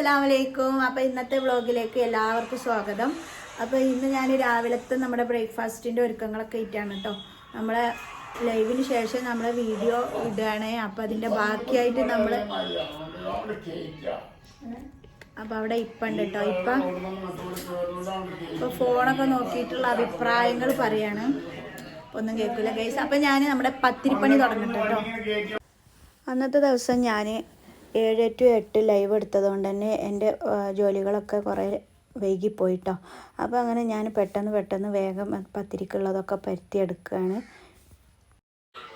അസ്സലാം വലൈക്കും അപ്പോൾ ഇന്നത്തെ വ്ളോഗിലേക്ക് എല്ലാവർക്കും സ്വാഗതം. അപ്പോൾ ഇന്ന് ഞാൻ രാവിലത്തെ നമ്മുടെ ബ്രേക്ക്ഫാസ്റ്റിന്റെ ഒരുക്കങ്ങളൊക്കെ ആയിട്ടാണ് കേട്ടോ നമ്മളെ ലൈവിന് ശേഷം നമ്മളെ വീഡിയോ ഇടുകയാണ് അപ്പോൾ അതിന്റെ ബാക്കിയായിട്ട് നമ്മൾ അപ്പോൾ അവിടെ ഇപ്പം ഉണ്ട് കേട്ടോ ഇപ്പം ഇപ്പോൾ ഫോണൊക്കെ നോക്കിയിട്ടുള്ള അഭിപ്രായങ്ങൾ പറയാണ്. ഒന്നും കേൾക്കില്ല കേസ് അപ്പം ഞാൻ നമ്മുടെ പത്തിരിപ്പണി തുടങ്ങട്ടെ കേട്ടോ അന്നത്തെ ദിവസം ഞാൻ ഏഴ് ടു എട്ട് ലൈവ് എടുത്തത് കൊണ്ട് തന്നെ എന്റെ ജോലികളൊക്കെ കുറേ വൈകിപ്പോയിട്ടോ. അപ്പോൾ അങ്ങനെ ഞാൻ പെട്ടെന്ന് പെട്ടെന്ന് വേഗം പത്തിരിക്കുള്ളതൊക്കെ പരുത്തിയെടുക്കുകയാണ്.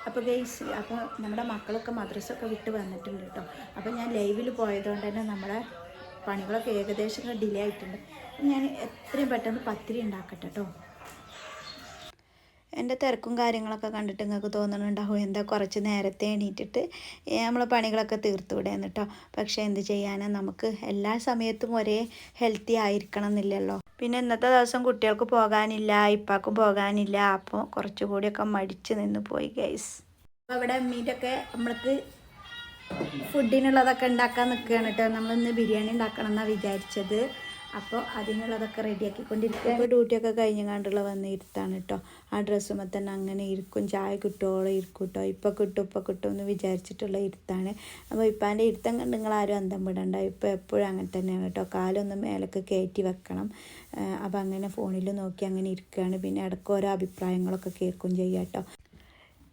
അപ്പോൾ ഗെയ്സ് അപ്പോൾ നമ്മുടെ മക്കളൊക്കെ മദ്രസൊക്കെ വിട്ട് വന്നിട്ടുണ്ട് കേട്ടോ. അപ്പോൾ ഞാൻ ലൈവിൽ പോയതുകൊണ്ട് തന്നെ നമ്മുടെ പണികളൊക്കെ ഏകദേശം ഡിലേ ആയിട്ടുണ്ട്. ഞാൻ എത്രയും പെട്ടെന്ന് പത്തിരി ഉണ്ടാക്കട്ടെ കേട്ടോ. എന്റെ തിരക്കും കാര്യങ്ങളൊക്കെ കണ്ടിട്ട് നിങ്ങൾക്ക് തോന്നുന്നുണ്ടാവും എന്താ കുറച്ച് നേരത്തെ എണീറ്റിട്ട് നമ്മൾ പണികളൊക്കെ തീർത്തു വിടേന്ന് കേട്ടോ പക്ഷേ എന്ത് ചെയ്യാനാണ് നമുക്ക് എല്ലാ സമയത്തും ഒരേ ഹെൽത്തി ആയിരിക്കണം എന്നില്ലല്ലോ പിന്നെ ഇന്നത്തെ ദിവസം കുട്ടികൾക്ക് പോകാനില്ല ഇപ്പാക്കും പോകാനില്ല. അപ്പോൾ കുറച്ചുകൂടിയൊക്കെ മടിച്ച് നിന്ന് പോയി ഗൈസ് അപ്പോൾ ഇവിടെ അമ്മീന്റെയൊക്കെ നമ്മൾക്ക് ഫുഡിനുള്ളതൊക്കെ ഉണ്ടാക്കാൻ നിൽക്കുകയാണ് കേട്ടോ. നമ്മളിന്ന് ബിരിയാണി ഉണ്ടാക്കണം എന്നാണ് വിചാരിച്ചത്. അപ്പോൾ അതിനുള്ളതൊക്കെ റെഡിയാക്കിക്കൊണ്ടിരിക്കുക. ഇപ്പോൾ ഡ്യൂട്ടിയൊക്കെ കഴിഞ്ഞ് കണ്ടുള്ള വന്ന് ഇരുത്താണ് കേട്ടോ ആ ഡ്രസ്സ് തന്നെ അങ്ങനെ ഇരിക്കും. ചായ കിട്ടുമോളം ഇരിക്കും കേട്ടോ ഇപ്പോൾ കിട്ടും ഇപ്പോൾ കിട്ടും എന്ന് വിചാരിച്ചിട്ടുള്ള ഇരുത്താണ്. അപ്പോൾ ഇപ്പാന്റെ ഇരുത്തം കണ്ട് നിങ്ങൾ ആരും അന്തം വിടണ്ട. ഇപ്പോൾ എപ്പോഴും അങ്ങനെ തന്നെയാണ് കേട്ടോ കാലൊന്നും മേലൊക്കെ കയറ്റി വെക്കണം. അപ്പോൾ അങ്ങനെ ഫോണിൽ നോക്കി അങ്ങനെ ഇരിക്കുകയാണ് പിന്നെ ഇടയ്ക്ക് ഓരോ അഭിപ്രായങ്ങളൊക്കെ കേൾക്കും ചെയ്യാം കേട്ടോ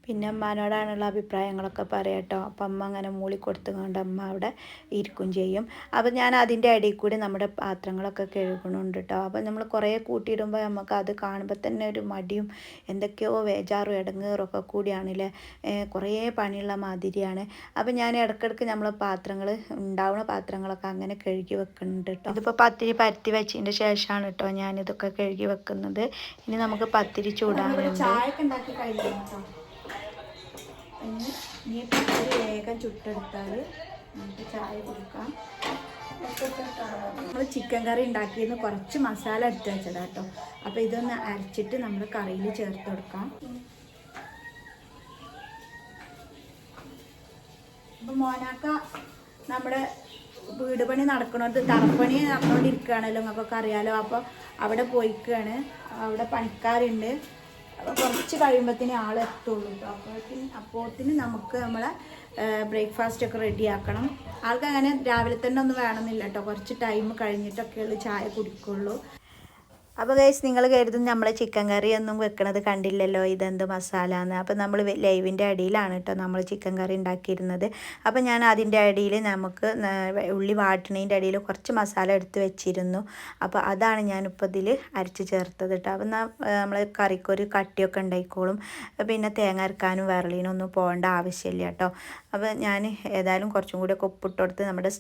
പിന്നെ അമ്മാനോടാണുള്ള അഭിപ്രായങ്ങളൊക്കെ പറയാട്ടോ അപ്പം അമ്മ അങ്ങനെ മൂളി കൊടുത്തുകൊണ്ട് അമ്മ അവിടെ ഇരിക്കും ചെയ്യും. അപ്പം ഞാൻ അതിന്റെ ഇടയിൽ കൂടി നമ്മുടെ പാത്രങ്ങളൊക്കെ കഴുകണുണ്ട് കേട്ടോ അപ്പം നമ്മൾ കുറേ കൂട്ടിയിടുമ്പോൾ നമുക്ക് അത് കാണുമ്പോൾ തന്നെ ഒരു മടിയും എന്തൊക്കെയോ വേജാറും ഇടങ്ങേറും ഒക്കെ കൂടിയാണല്ലേ? കുറേ പണിയുള്ള മാതിരിയാണ്. അപ്പം ഞാൻ ഇടയ്ക്കിടയ്ക്ക് നമ്മൾ പാത്രങ്ങൾ ഉണ്ടാവുന്ന പാത്രങ്ങളൊക്കെ അങ്ങനെ കഴുകി വെക്കുന്നുണ്ട് കേട്ടോ ഇതിപ്പോൾ പത്തിരി പരത്തി വെച്ചതിന്റെ ശേഷമാണ് കേട്ടോ ഞാനിതൊക്കെ കഴുകി വെക്കുന്നത്. ഇനി നമുക്ക് പത്തിരി ചൂടാനുണ്ട്. ചായ ഉണ്ടാക്കി കേട്ടോ ഇനി ഒരു വേഗം ചുട്ടെടുത്താൽ നമുക്ക് ചായ കൊടുക്കാം. നമ്മൾ ചിക്കൻ കറി ഉണ്ടാക്കിയെന്ന് കുറച്ച് മസാല എടുത്ത് വെച്ചതാ കേട്ടോ അപ്പോൾ ഇതൊന്ന് അരച്ചിട്ട് നമ്മൾ കറിയിൽ ചേർത്ത് കൊടുക്കാം. അപ്പോൾ മോനാക്ക നമ്മുടെ വീട് പണി നടക്കണത് തറപ്പണി നടന്നുകൊണ്ടിരിക്കുകയാണല്ലോ നമുക്കൊക്കെ അറിയാലോ അപ്പോൾ അവിടെ പോയിക്കാണ്. അവിടെ പണിക്കാരുണ്ട്. അപ്പോൾ കുറച്ച് കഴിയുമ്പോഴത്തേനും ആൾ എത്തുള്ളൂ കേട്ടോ അപ്പോഴത്തേന് നമുക്ക് നമ്മളെ ബ്രേക്ക്ഫാസ്റ്റ് ഒക്കെ റെഡി ആക്കണം. ആൾക്ക് അങ്ങനെ രാവിലെ തന്നെ ഒന്നും വേണമെന്നില്ല കേട്ടോ കുറച്ച് ടൈം കഴിഞ്ഞിട്ടൊക്കെയുള്ളൂ ചായ കുടിക്കുള്ളൂ. അപ്പോൾ ഗൈസ് നിങ്ങൾ കരുതും നമ്മൾ ചിക്കൻ കറി ഒന്നും വെക്കണത് കണ്ടില്ലല്ലോ ഇതെന്ത് മസാല എന്ന് അപ്പോൾ നമ്മൾ ലൈവിന്റെ അടിയിലാണ് കേട്ടോ നമ്മൾ ചിക്കൻ കറി ഉണ്ടാക്കിയിരുന്നത്. അപ്പോൾ ഞാൻ അതിന്റെ അടിയിൽ നമുക്ക് ഉള്ളി വാട്ടണേന്റെ അടിയിൽ കുറച്ച് മസാല എടുത്ത് വെച്ചിരുന്നു. അപ്പോൾ അതാണ് ഞാനിപ്പോൾ ഇതിൽ അരച്ച് ചേർത്തത് കേട്ടോ അപ്പം നമ്മൾ കറിക്കൊരു കട്ടിയൊക്കെ ഉണ്ടായിക്കോളും. പിന്നെ തേങ്ങ അരക്കാനും വിരളിനൊന്നും പോകേണ്ട ആവശ്യമില്ല കേട്ടോ അപ്പോൾ ഞാൻ ഏതായാലും കുറച്ചും കൂടി ഒക്കെ ഉപ്പിട്ടെടുത്ത് നമ്മുടെ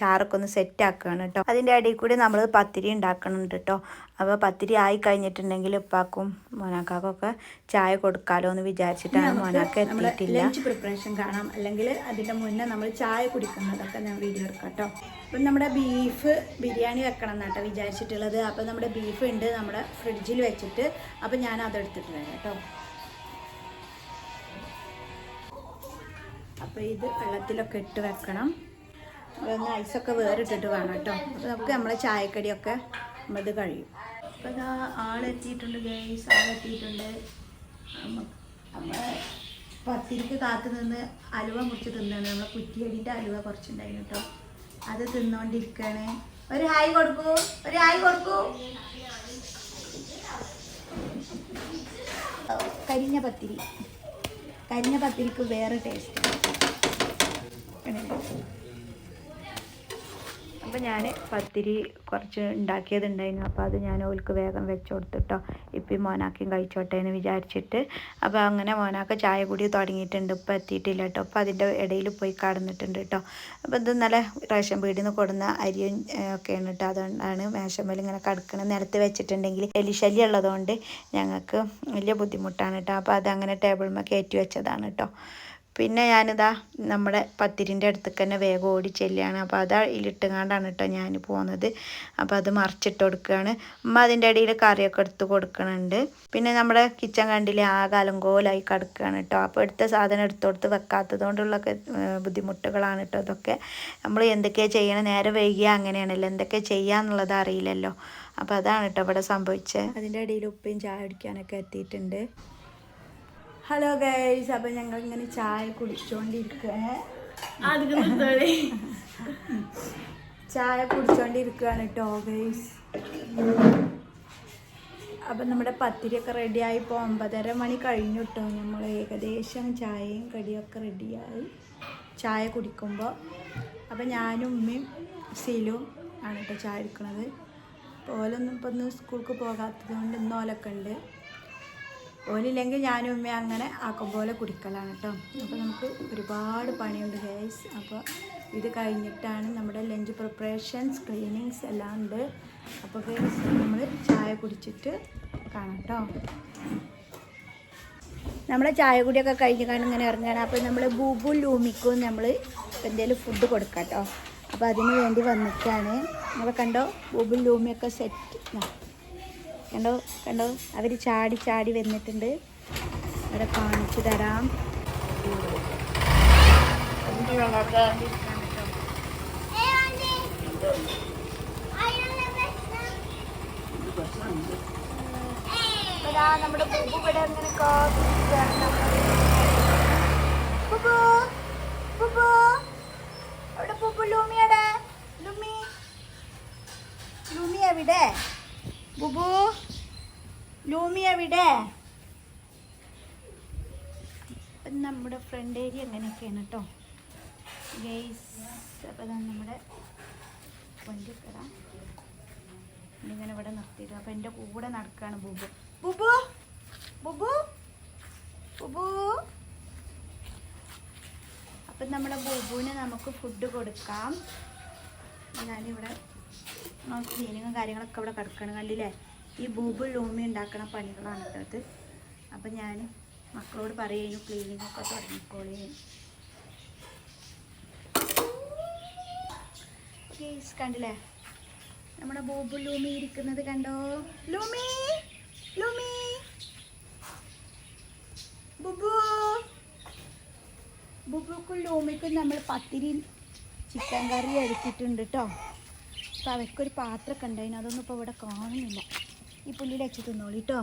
ചാറൊക്കെ ഒന്ന് സെറ്റ് ആക്കുകയാണ് കേട്ടോ അതിന്റെ ഇടയിൽ കൂടി നമ്മൾ പത്തിരി ഉണ്ടാക്കണുണ്ട് കേട്ടോ അപ്പോൾ പത്തിരി ആയി കഴിഞ്ഞിട്ടുണ്ടെങ്കിൽ ഉപ്പാക്കും മോനാക്കാക്കൊക്കെ ചായ കൊടുക്കാലോ എന്ന് വിചാരിച്ചിട്ടാണ് മോനാക്ക എത്തിയിട്ടില്ല. ലഞ്ച് പ്രിപ്പറേഷൻ കാണാം. അല്ലെങ്കിൽ അതിന്റെ മുന്നേ നമ്മൾ ചായ കുടിക്കുന്നതൊക്കെ ഞാൻ വീഡിയോ എടുക്കാം കേട്ടോ അപ്പം നമ്മുടെ ബീഫ് ബിരിയാണി വെക്കണം എന്നാട്ടോ വിചാരിച്ചിട്ടുള്ളത്. അപ്പോൾ നമ്മുടെ ബീഫ് ഉണ്ട് നമ്മുടെ ഫ്രിഡ്ജിൽ വെച്ചിട്ട്. അപ്പോൾ ഞാൻ അതെടുത്തിട്ട് വരാം കേട്ടോ അപ്പോൾ ഇത് വെള്ളത്തിലൊക്കെ ഇട്ട് വെക്കണം. അതൊന്ന് ഐസൊക്കെ വേറിട്ടിട്ട് വേണം കേട്ടോ അപ്പോൾ നമുക്ക് നമ്മളെ ചായക്കടിയൊക്കെ നമ്മളിത് കഴിയും. അപ്പോൾ ഇതാ ആളെത്തിയിട്ടുണ്ട് ഗൈസ് ആളെത്തിയിട്ടുണ്ട് പത്തിരിക്ക് കാത്തു നിന്ന് അലുവ മുറിച്ച് തിന്നാണ്. നമ്മളെ കുറ്റിയടിന്റെ അലുവ കുറച്ചുണ്ടായിരുന്നു കേട്ടോ. അത് തിന്നോണ്ടിരിക്കാണ്. ഒരു ഹായ് കൊടുക്കൂ ഒരു ഹായ് കൊടുക്കൂ. കരിഞ്ഞ പത്തിരി. കരിഞ്ഞ പത്തിരിക്ക് വേറെ ടേസ്റ്റ് അപ്പോൾ ഞാൻ പത്തിരി കുറച്ച് ഉണ്ടാക്കിയതുണ്ടായിരുന്നു. അപ്പോൾ അത് ഞാൻ ഓൾക്ക് വേഗം വെച്ച് കൊടുത്തിട്ടോ ഇപ്പം മോനാക്കിയും കഴിച്ചോട്ടെ എന്ന് വിചാരിച്ചിട്ട്. അപ്പോൾ അങ്ങനെ മോനാക്ക ചായ കൂടി തുടങ്ങിയിട്ടുണ്ട്. ഇപ്പം എത്തിയിട്ടില്ല കേട്ടോ അപ്പോൾ അതിന്റെ ഇടയിൽ പോയി കടന്നിട്ടുണ്ട് കേട്ടോ അപ്പോൾ ഇത് നല്ല റേഷൻ പീടിയിൽ നിന്ന് കൊടുന്ന അരിയും ഒക്കെയാണ് കേട്ടോ അതുകൊണ്ടാണ് മേശമ്മൽ ഇങ്ങനെ കടക്കണ നിലത്ത് വെച്ചിട്ടുണ്ടെങ്കിൽ എലിശല്യം ഉള്ളതുകൊണ്ട് ഞങ്ങൾക്ക് വലിയ ബുദ്ധിമുട്ടാണ് കേട്ടോ അപ്പോൾ അതങ്ങനെ ടേബിളിൽ കയറ്റി വെച്ചതാണ് കേട്ടോ പിന്നെ ഞാനിതാ നമ്മുടെ പത്തിരിന്റെ അടുത്തേക്ക് തന്നെ വേഗം ഓടി ചെല്ലുകയാണ്. അപ്പോൾ അത് ഇലിട്ടുങ്ങാണ്ടാണ് കേട്ടോ ഞാൻ പോകുന്നത് അപ്പോൾ അത് മറിച്ചിട്ട് കൊടുക്കുകയാണ്. അമ്മ അതിന്റെ ഇടയിൽ കറിയൊക്കെ എടുത്ത് കൊടുക്കണുണ്ട്. പിന്നെ നമ്മുടെ കിച്ചൺ കണ്ടില്ലേ കാലം അലങ്കോലായി കിടക്കുകയാണ് കേട്ടോ. അപ്പോൾ എടുത്ത സാധനം എടുത്തോടുത്ത് വെക്കാത്തത് കൊണ്ടുള്ള ബുദ്ധിമുട്ടുകളാണ് കേട്ടോ അതൊക്കെ നമ്മൾ എന്തൊക്കെയാണ് ചെയ്യണം? നേരെ വൈകിയ അങ്ങനെയാണല്ലോ. എന്തൊക്കെ ചെയ്യാന്നുള്ളത് അറിയില്ലല്ലോ. അപ്പോൾ അതാണ് കേട്ടോ ഇവിടെ സംഭവിച്ചത്. അതിന്റെ ഇടയിൽ ഉപ്പയും ചായ കുടിക്കാനൊക്കെ എത്തിയിട്ടുണ്ട്. ഹലോ ഗൈസ് അപ്പം ഞങ്ങൾ ഇങ്ങനെ ചായ കുടിച്ചോണ്ടിരിക്കുകയാണ് ചായ കുടിച്ചോണ്ടിരിക്കുകയാണ് കേട്ടോ ഗൈസ് അപ്പം നമ്മുടെ പത്തിരിയൊക്കെ റെഡിയായി. ഇപ്പോൾ ഒമ്പതര മണി കഴിഞ്ഞു കേട്ടോ നമ്മൾ ഏകദേശം ചായയും കടിയൊക്കെ റെഡിയായി. ചായ കുടിക്കുമ്പോൾ അപ്പം ഞാനും ഉമ്മയും സീലും ആണ് കേട്ടോ ചായ എടുക്കുന്നത് ഓലൊന്നും ഇപ്പം ഒന്ന് സ്കൂൾക്ക് പോകാത്തത് കൊണ്ട് ഇന്ന് ഓലൊക്കെ ഉണ്ട്. ഓലില്ലെങ്കിൽ ഞാനും ഉമ്മ അങ്ങനെ ആക്കും പോലെ കുടിക്കലാണ് കേട്ടോ അപ്പോൾ നമുക്ക് ഒരുപാട് പണിയുണ്ട് ഗൈസ് അപ്പോൾ ഇത് കഴിഞ്ഞിട്ടാണ് നമ്മുടെ ലഞ്ച് പ്രിപ്പറേഷൻസ് ക്ലീനിങ്സ് എല്ലാം ഉണ്ട്. അപ്പോൾ ഗൈസ് നമ്മൾ ചായ കുടിച്ചിട്ട് കാണാം കേട്ടോ നമ്മളെ ചായ കുടിയൊക്കെ കഴിഞ്ഞ് കാണും ഇങ്ങനെ ഇറങ്ങുകയാണ് അപ്പോൾ നമ്മൾ ബൂബു ലൂമിക്കും നമ്മൾ എന്തെങ്കിലും ഫുഡ് കൊടുക്കാം കേട്ടോ അപ്പോൾ അതിന് വേണ്ടി വന്നിട്ടാണ് നമ്മൾ കണ്ടോ? ബൂബു ലൂമിയൊക്കെ സെറ്റ് കണ്ടോ? കണ്ടോ? അവർ ചാടി ചാടി വന്നിട്ടുണ്ട്. അവിടെ കാണിച്ചു തരാം. നമ്മുടെ ബുബു ഇവിടെ അങ്ങനെ കാത്തിരിക്കുകയാണ് ബുബു ബുബു അവിടെ ബുബു ലൂമിയുടെ ലൂമി ലൂമി എവിടെ ബുബു ലൂമി എവിടെ? അപ്പം നമ്മുടെ ഫ്രണ്ട് ഏരിയ അങ്ങനെയൊക്കെയാണ് കേട്ടോ ഗെയ്സ് അപ്പോൾ നമ്മുടെ വണ്ടി കയറാം ഇങ്ങനെ ഇവിടെ നിർത്തിയിട്ട് അപ്പോൾ എന്റെ കൂടെ നടക്കുകയാണ് ബുബു. ബുബു? ബുബു? ബുബു? അപ്പം നമ്മുടെ ബുബുവിന് നമുക്ക് ഫുഡ് കൊടുക്കാം. ഞാനിവിടെ ക്ലീനിങ്ങും കാര്യങ്ങളൊക്കെ ഇവിടെ കിടക്കണം കണ്ടില്ലേ? ഈ ബൂബിൾ ലൂമി ഉണ്ടാക്കുന്ന പണികളാണ് ഇട്ടത് അപ്പം ഞാൻ മക്കളോട് പറയുന്നു ക്ലീനിങ് ഒക്കെ തുടങ്ങിക്കോളേ. കേസ് കണ്ടില്ലേ? നമ്മുടെ ബോബു ലൂമി ഇരിക്കുന്നത് കണ്ടോ? ലൂമി ലൂമി. ബുബു. ബുബുക്കും ലൂമിക്കും നമ്മൾ പത്തിരി ചിക്കൻ കറി എടുത്തിട്ടുണ്ട് കേട്ടോ അപ്പോൾ അവയ്ക്കൊരു പാത്രമൊക്കെ ഉണ്ടായിരുന്നു അതൊന്നും ഇപ്പോൾ ഇവിടെ കാണുന്നില്ല. ഈ പുല്ലിയുടെ അച്ഛ തിന്നോളി കേട്ടോ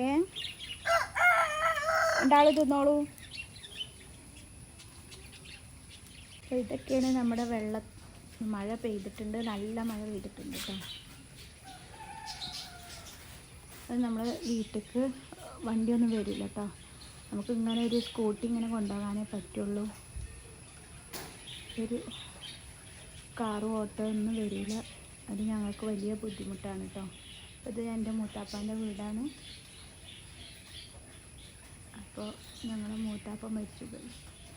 ഏ? രണ്ടാൾ തിന്നോളൂ. ഇതൊക്കെയാണ് നമ്മുടെ വെള്ളം മഴ പെയ്തിട്ടുണ്ട്. നല്ല മഴ പെയ്തിട്ടുണ്ട് കേട്ടോ അത് നമ്മൾ വീട്ടിലേക്ക് വണ്ടിയൊന്നും വരില്ല കേട്ടോ നമുക്ക് ഇങ്ങനെ ഒരു സ്കൂട്ടി ഇങ്ങനെ കൊണ്ടുപോകാനേ പറ്റുള്ളൂ. ഒരു കാറും ഓട്ടോ ഒന്നും വരില്ല. അത് ഞങ്ങൾക്ക് വലിയ ബുദ്ധിമുട്ടാണ് കേട്ടോ ഇത് എന്റെ മൂത്താപ്പാന്റെ വീടാണ്. അപ്പോൾ ഞങ്ങളെ മൂത്താപ്പ മരിച്ചു പോയി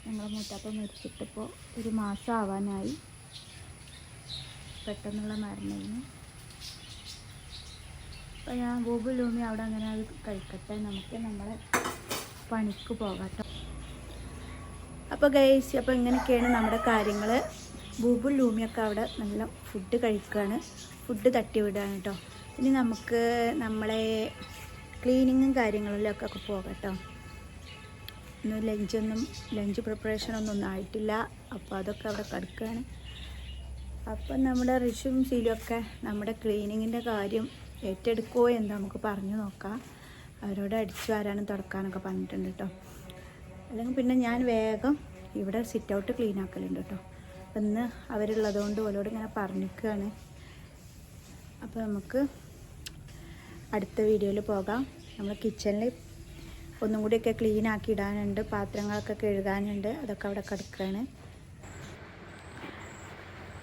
ഞങ്ങൾ മൂത്താപ്പ മരിച്ചിട്ടിപ്പോൾ ഒരു മാസം ആവാനായി. പെട്ടെന്നുള്ള മരണമായിരുന്നു. അപ്പോൾ ഞാൻ ഗൂഗിൾ ലൂമി അവിടെ അങ്ങനെ അത് കഴിക്കട്ടെ. നമുക്ക് നമ്മളെ പണിക്ക് പോകാം അപ്പോൾ ഗൈസ് അപ്പോൾ ഇങ്ങനെയൊക്കെയാണ് നമ്മുടെ കാര്യങ്ങൾ. ബൂബും ലൂമിയൊക്കെ അവിടെ നല്ല ഫുഡ് കഴിക്കുകയാണ് ഫുഡ് തട്ടി വിടുകയാണ് കേട്ടോ ഇനി നമുക്ക് നമ്മളെ ക്ലീനിങ്ങും കാര്യങ്ങളിലൊക്കെ ഒക്കെ പോകാം കേട്ടോ ഇന്ന് ലഞ്ചൊന്നും ലഞ്ച് പ്രിപ്പറേഷനൊന്നും ഒന്നും ആയിട്ടില്ല. അപ്പോൾ അതൊക്കെ അവിടെ കിടക്കുകയാണ് അപ്പം നമ്മുടെ ഋഷും സീലുമൊക്കെ നമ്മുടെ ക്ലീനിങ്ങിന്റെ കാര്യം ഏറ്റെടുക്കുമോ എന്ന് നമുക്ക് പറഞ്ഞു നോക്കാം. അവരോട് അടിച്ചു വരാനും തുടക്കാനൊക്കെ പറഞ്ഞിട്ടുണ്ട് കേട്ടോ അല്ലെങ്കിൽ പിന്നെ ഞാൻ വേഗം ഇവിടെ സിറ്റ് ഔട്ട് ക്ലീൻ ആക്കലുണ്ട് കേട്ടോ അപ്പം ഇന്ന് അവരുള്ളതുകൊണ്ട് ഓരോട് ഇങ്ങനെ പറഞ്ഞിരിക്കുകയാണ് അപ്പോൾ നമുക്ക് അടുത്ത വീഡിയോയിൽ പോകാം. നമ്മൾ കിച്ചണിൽ ഒന്നും കൂടിയൊക്കെ ക്ലീൻ ആക്കി ഇടാനുണ്ട് പാത്രങ്ങളൊക്കെ കഴുകാനുണ്ട് അതൊക്കെ അവിടെ കിടക്കുകയാണ്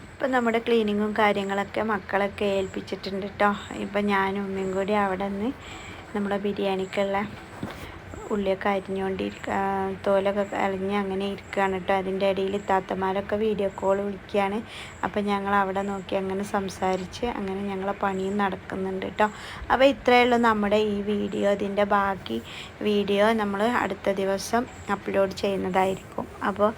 ഇപ്പം നമ്മുടെ ക്ലീനിങ്ങും കാര്യങ്ങളൊക്കെ മക്കളൊക്കെ ഏൽപ്പിച്ചിട്ടുണ്ട് കേട്ടോ ഇപ്പം ഞാനും ഉമ്മയും കൂടി അവിടെ നിന്ന് നമ്മുടെ ബിരിയാണിക്കുള്ള ഉള്ളിയൊക്കെ അരിഞ്ഞുകൊണ്ടിരിക്കുക തോലൊക്കെ അരിഞ്ഞ് അങ്ങനെ ഇരിക്കുകയാണ് കേട്ടോ അതിന്റെ ഇടയിൽ താത്തമാരൊക്കെ വീഡിയോ കോൾ വിളിക്കുകയാണ് അപ്പം ഞങ്ങൾ അവിടെ നോക്കി അങ്ങനെ സംസാരിച്ച് അങ്ങനെ ഞങ്ങളെ പണിയും നടക്കുന്നുണ്ട് കേട്ടോ അപ്പോൾ ഇത്രയേ ഉള്ളൂ നമ്മുടെ ഈ വീഡിയോ ഇതിന്റെ ബാക്കി വീഡിയോ നമ്മൾ അടുത്ത ദിവസം അപ്ലോഡ് ചെയ്യുന്നതായിരിക്കും. അപ്പോൾ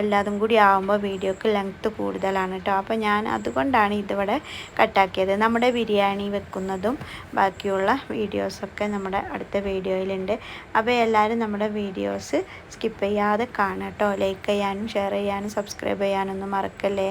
എല്ലാതും കൂടി ആകുമ്പോൾ വീഡിയോക്ക് ലെങ്ത്ത് കൂടുതലാണ് കേട്ടോ അപ്പോൾ ഞാൻ അതുകൊണ്ടാണ് ഇതിവിടെ കട്ടാക്കിയത്. നമ്മുടെ ബിരിയാണി വെക്കുന്നതും ബാക്കിയുള്ള വീഡിയോസൊക്കെ നമ്മുടെ അടുത്ത വീഡിയോയിലുണ്ട്. അപ്പോൾ എല്ലാവരും നമ്മുടെ വീഡിയോസ് സ്കിപ്പ് ചെയ്യാതെ കാണാം കേട്ടോ ലൈക്ക് ചെയ്യാനും ഷെയർ ചെയ്യാനും സബ്സ്ക്രൈബ് ചെയ്യാനൊന്നും മറക്കല്ലേ?